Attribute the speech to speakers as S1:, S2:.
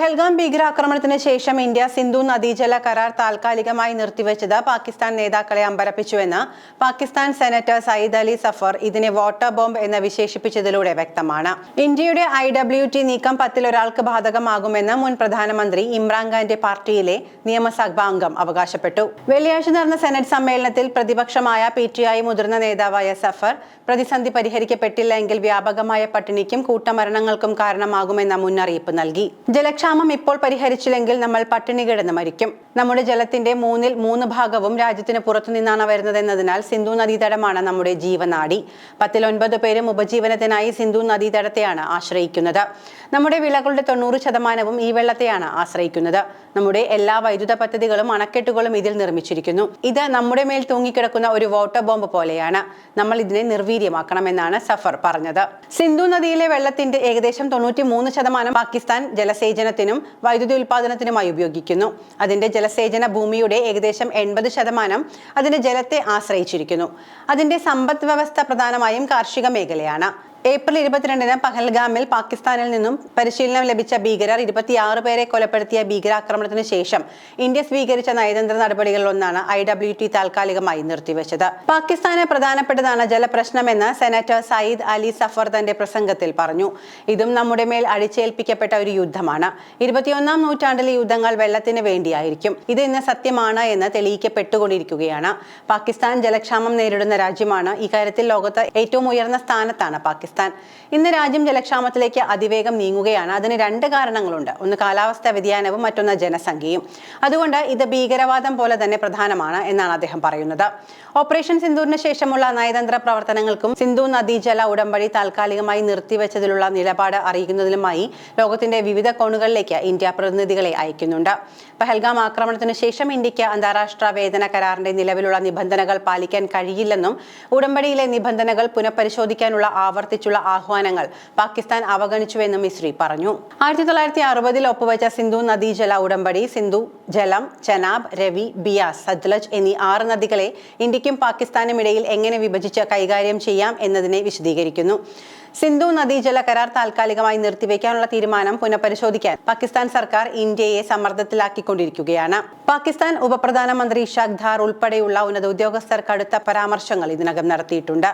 S1: പെഹൽഗാം ഭീകരാക്രമണത്തിന് ശേഷം ഇന്ത്യ സിന്ധു നദീജല കരാർ താൽക്കാലികമായി നിർത്തിവെച്ചത് പാകിസ്ഥാൻ നേതാക്കളെ അമ്പരപ്പിച്ചുവെന്ന് പാകിസ്ഥാൻ സെനറ്റർ സയ്യിദ് അലി സഫർ ഇതിനെ വാട്ടർ ബോംബ് എന്ന് വിശേഷിപ്പിച്ചതിലൂടെ വ്യക്തമാണ്. ഇന്ത്യയുടെ ഐ ഡബ്ല്യു ടി നീക്കം പത്തിലൊരാൾക്ക് ബാധകമാകുമെന്ന് മുൻ പ്രധാനമന്ത്രി ഇമ്രാൻഖാന്റെ പാർട്ടിയിലെ നിയമസഭാംഗം അവകാശപ്പെട്ടു. വെള്ളിയാഴ്ച നടന്ന സെനറ്റ് സമ്മേളനത്തിൽ പ്രതിപക്ഷമായ പി ടി ഐ മുതിർന്ന നേതാവായ സഫർ പ്രതിസന്ധി പരിഹരിക്കപ്പെട്ടില്ല എങ്കിൽ വ്യാപകമായ പട്ടിണിക്കും കൂട്ടമരണങ്ങൾക്കും കാരണമാകുമെന്ന മുന്നറിയിപ്പ് നൽകി. ജലക്ഷാമം ഇപ്പോൾ പരിഹരിച്ചില്ലെങ്കിൽ നമ്മൾ പട്ടിണി കിടന്ന് മരിക്കും. നമ്മുടെ ജലത്തിന്റെ മൂന്നിൽ മൂന്ന് ഭാഗവും രാജ്യത്തിന് പുറത്തു നിന്നാണ് വരുന്നതെന്നതിനാൽ സിന്ധു നദീതടമാണ് നമ്മുടെ ജീവനാടി. പത്തിൽ ഒൻപത് പേരും ഉപജീവനത്തിനായി സിന്ധു നദീതടത്തെയാണ് ആശ്രയിക്കുന്നത്. നമ്മുടെ വിളകളുടെ തൊണ്ണൂറ് ശതമാനവും ഈ വെള്ളത്തെയാണ് ആശ്രയിക്കുന്നത്. നമ്മുടെ എല്ലാ വൈദ്യുത പദ്ധതികളും അണക്കെട്ടുകളും ഇതിൽ നിർമ്മിച്ചിരിക്കുന്നു. ഇത് നമ്മുടെ മേൽ തൂങ്ങിക്കിടക്കുന്ന ഒരു വാട്ടർ ബോംബ് പോലെയാണ്. നമ്മൾ ഇതിനെ നിർവീര്യമാക്കണമെന്നാണ് സഫർ പറഞ്ഞത്. സിന്ധു നദിയിലെ വെള്ളത്തിന്റെ ഏകദേശം തൊണ്ണൂറ്റി മൂന്ന് ശതമാനം പാകിസ്ഥാൻ ജലസേചനത്തിനും വൈദ്യുതി ഉൽപ്പാദനത്തിനുമായി ഉപയോഗിക്കുന്നു. അതിന്റെ ജലസേചന ഭൂമിയുടെ ഏകദേശം എൺപത് ശതമാനം അതിന്റെ ജലത്തെ ആശ്രയിച്ചിരിക്കുന്നു. അതിന്റെ സമ്പദ് വ്യവസ്ഥ പ്രധാനമായും കാർഷിക മേഖലയാണ്. ഏപ്രിൽ ഇരുപത്തിരണ്ടിന് പഹൽഗാമിൽ പാകിസ്ഥാനിൽ നിന്നും പരിശീലനം ലഭിച്ച ഭീകരർ ഇരുപത്തിയാറ് പേരെ കൊലപ്പെടുത്തിയ ഭീകരാക്രമണത്തിന് ശേഷം ഇന്ത്യ സ്വീകരിച്ച നയതന്ത്ര നടപടികളിൽ ഒന്നാണ് ഐ ഡബ്ല്യു ടി താൽക്കാലികമായി നിർത്തിവെച്ചത്. പാകിസ്ഥാന് പ്രധാനപ്പെട്ടതാണ് ജലപ്രശ്നമെന്ന് സെനറ്റർ സയ്യിദ് അലി സഫർ തന്റെ പ്രസംഗത്തിൽ പറഞ്ഞു. ഇതും നമ്മുടെ മേൽ അടിച്ചേൽപ്പിക്കപ്പെട്ട ഒരു യുദ്ധമാണ്. ഇരുപത്തിയൊന്നാം നൂറ്റാണ്ടിലെ യുദ്ധങ്ങൾ വെള്ളത്തിന് വേണ്ടിയായിരിക്കും. ഇത് ഇന്ന് സത്യമാണ് എന്ന് തെളിയിക്കപ്പെട്ടുകൊണ്ടിരിക്കുകയാണ്. പാകിസ്ഥാൻ ജലക്ഷാമം നേരിടുന്ന രാജ്യമാണ്. ഇക്കാര്യത്തിൽ ലോകത്ത് ഏറ്റവും ഉയർന്ന സ്ഥാനത്താണ് പാകിസ്ഥാൻ. ഇന്ന് രാജ്യം ജലക്ഷാമത്തിലേക്ക് അതിവേഗം നീങ്ങുകയാണ്. അതിന് രണ്ട് കാരണങ്ങളുണ്ട്. ഒന്ന് കാലാവസ്ഥാ വ്യതിയാനവും മറ്റൊന്ന് ജനസംഖ്യയും. അതുകൊണ്ട് ഇത് ഭീകരവാദം പോലെ തന്നെ പ്രധാനമാണ് എന്നാണ് അദ്ദേഹം പറയുന്നത്. ഓപ്പറേഷൻ സിന്ധൂരിന് ശേഷമുള്ള നയതന്ത്ര പ്രവർത്തനങ്ങൾക്കും സിന്ധു നദീജല ഉടമ്പടി താൽക്കാലികമായി നിർത്തിവെച്ചതിലുള്ള നിലപാട് അറിയിക്കുന്നതിലുമായി ലോകത്തിന്റെ വിവിധ കോണുകളിലേക്ക് ഇന്ത്യ പ്രതിനിധികളെ അയക്കുന്നുണ്ട്. പഹൽഗാം ആക്രമണത്തിന് ശേഷം ഇന്ത്യയ്ക്ക് അന്താരാഷ്ട്ര വേതന കരാറിന്റെ നിലവിലുള്ള നിബന്ധനകൾ പാലിക്കാൻ കഴിയില്ലെന്നും ഉടമ്പടിയിലെ നിബന്ധനകൾ പുനഃപരിശോധിക്കാനുള്ള ആവർത്തിച്ചുള്ള ആഹ്വാനങ്ങൾ പാകിസ്ഥാൻ അവഗണിച്ചുവെന്ന് മിശ്രി പറഞ്ഞു. ആയിരത്തി തൊള്ളായിരത്തി അറുപതിൽ ഒപ്പുവെച്ച സിന്ധു നദീജല ഉടമ്പടി സിന്ധു ജലം ചനാബ് രവി ബിയാസ് സത്ലജ് എന്നീ ആറ് നദികളെ ഇന്ത്യക്കും പാകിസ്ഥാനും ഇടയിൽ എങ്ങനെ വിഭജിച്ച് കൈകാര്യം ചെയ്യാം എന്നതിനെ വിശദീകരിക്കുന്നു. സിന്ധു നദീജല കരാർ താൽക്കാലികമായി നിർത്തിവെക്കാനുള്ള തീരുമാനം പുനഃപരിശോധിക്കാൻ പാകിസ്ഥാൻ സർക്കാർ ഇന്ത്യയെ സമ്മർദ്ദത്തിലാക്കിക്കൊണ്ടിരിക്കുകയാണ്. പാകിസ്ഥാൻ ഉപപ്രധാനമന്ത്രി ഇഷാഖ് ധാർ ഉൾപ്പെടെയുള്ള ഉന്നത ഉദ്യോഗസ്ഥർ കടുത്ത പരാമർശങ്ങൾ ഇതിനകം നടത്തിയിട്ടുണ്ട്.